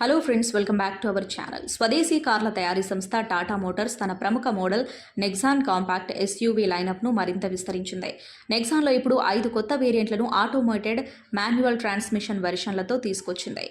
Hello friends welcome back to our channel స్వదేశీ కార్ల తయారీ సంస్థ టాటా మోటార్స్ తన ప్రముఖ మోడల్ నెక్సాన్ కాంపాక్ట్ ఎస్యూవీ లైనప్ను మరింత విస్తరించింది. నెక్సాన్లో ఇప్పుడు ఐదు కొత్త వేరియంట్లను ఆటోమేటెడ్ మాన్యువల్ ట్రాన్స్మిషన్ వెర్షన్లతో తీసుకొచ్చింది.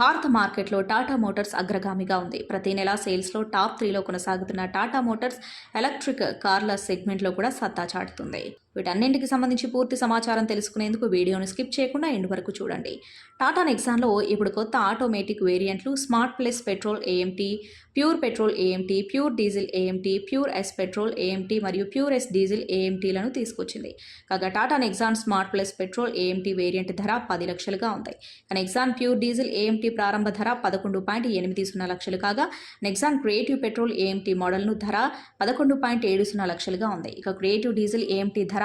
భారత మార్కెట్లో టాటా మోటార్స్ అగ్రగామిగా ఉంది. ప్రతి నెల సేల్స్లో టాప్ త్రీలో కొనసాగుతున్న టాటా మోటార్స్ ఎలక్ట్రిక్ కార్ల సెగ్మెంట్లో కూడా సత్తా చాటుతుంది. వీటన్నింటికి సంబంధించి పూర్తి సమాచారం తెలుసుకునేందుకు వీడియోను స్కిప్ చేయకుండా ఎండ్ వరకు చూడండి. టాటా నెక్సాన్లో ఇప్పుడు కొత్త automatic variant variants smart plus petrol AMT pure petrol AMT pure diesel AMT pure S petrol AMT మరియు ప్యూర్ ఎస్ డీజిల్ ఏఎంటీలను తీసుకొచ్చింది. కాగా Tata Nexon smart plus petrol AMT variant ధర పది లక్షలుగా ఉంది. నెక్సాన్ ప్యూర్ డీజిల్ ఏఎంటీ ప్రారంభ ధర పదకొండు పాయింట్ ఎనిమిది సున్నా లక్షలు కాగా నెక్సాన్ క్రియేటివ్ పెట్రోల్ ఏఎంటీ మోడల్ను ధర పదకొండు పాయింట్ ఏడు సున్నా లక్షలుగా ఉంది. ఇక క్రియేటివ్ డీజిల్ ఏఎంటీ ధర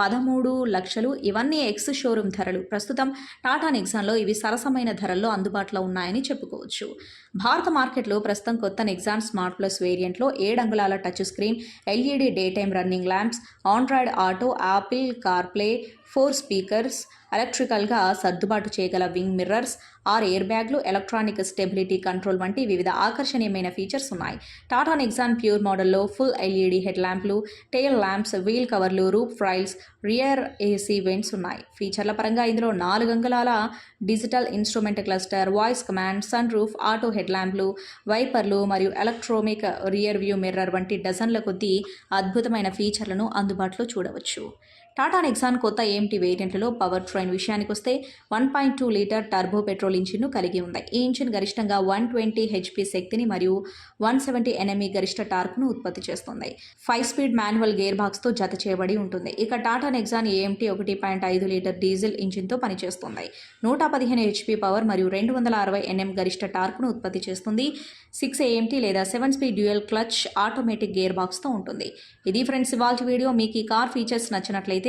పదమూడు లక్షలు ఇవన్నీ ఎక్స్ షోరూమ్ ధరలు. ప్రస్తుతం టాటా నెక్సాన్లో ఇవి సరసమైన ధరల్లో అందుబాటులో ఉన్నాయని చెప్పుకోవచ్చు భారత మార్కెట్లో ప్రస్తుతం కొత్త నెక్సాన్ స్మార్ట్ ప్లస్ వేరియంట్లో ఏడు అంగుళాల touch screen LED daytime running lamps Android auto Apple CarPlay four speakers ఎలక్ట్రికల్గా సర్దుబాటు చేయగల వింగ్ మిర్రర్స్ ఆర్ ఎయిర్ బ్యాగ్లు ఎలక్ట్రానిక్ స్టెబిలిటీ కంట్రోల్ వంటి వివిధ ఆకర్షణీయమైన ఫీచర్స్ ఉన్నాయి. టాటా నిక్సాన్ ప్యూర్ మోడల్లో ఫుల్ ఎల్ఈడి హెడ్ ల్యాంప్లు టెయిల్ ల్యాంప్స్ వీల్ కవర్లు roof rails rear AC vents ఉన్నాయి. ఫీచర్ల పరంగా ఇందులో నాలుగు అంగుళాల digital instrument cluster voice command sun roof auto head ల్యాంప్లు వైపర్లు మరియు ఎలక్ట్రోమిక్ రియర్ వ్యూ మిర్రర్ వంటి డజన్ల కొద్దీ అద్భుతమైన ఫీచర్లను అందుబాటులో చూడవచ్చు. టాటా నెక్సాన్ కొత్త ఏఎంటీ వేరియంట్లలో పవర్ ట్రైన్ విషయానికి వస్తే one point two litre turbo petrol ఇంజిన్ను కలిగి ఉంది ఈ ఇంజిన్ గరిష్టంగా వన్ ట్వంటీ హెచ్పి శక్తిని మరియు వన్ సెవెంటీ ఎన్ఎంఈ గరిష్ట టార్క్ను ఉత్పత్తి చేస్తుంది. ఫైవ్ స్పీడ్ మాన్యువల్ గేర్ బాక్స్తో జత చేయబడి ఉంటుంది. ఇక టాటా నెక్సాన్ ఏఎంటీ ఒకటి పాయింట్ ఐదు లీటర్ డీజిల్ ఇంజిన్తో పనిచేస్తుంది. నూట పదిహేను హెచ్పి పవర్ మరియు రెండు వందల అరవై ఎన్ఎం గరిష్ట టార్క్ను ఉత్పత్తి చేస్తుంది. సిక్స్ ఏఎంటీ లేదా seven speed dual clutch automatic gear బాక్స్తో ఉంటుంది. ఇది ఫ్రెండ్స్ ఇవాళ వీడియో. మీకు ఈ కార్ ఫీచర్స్ నచ్చినట్లయితే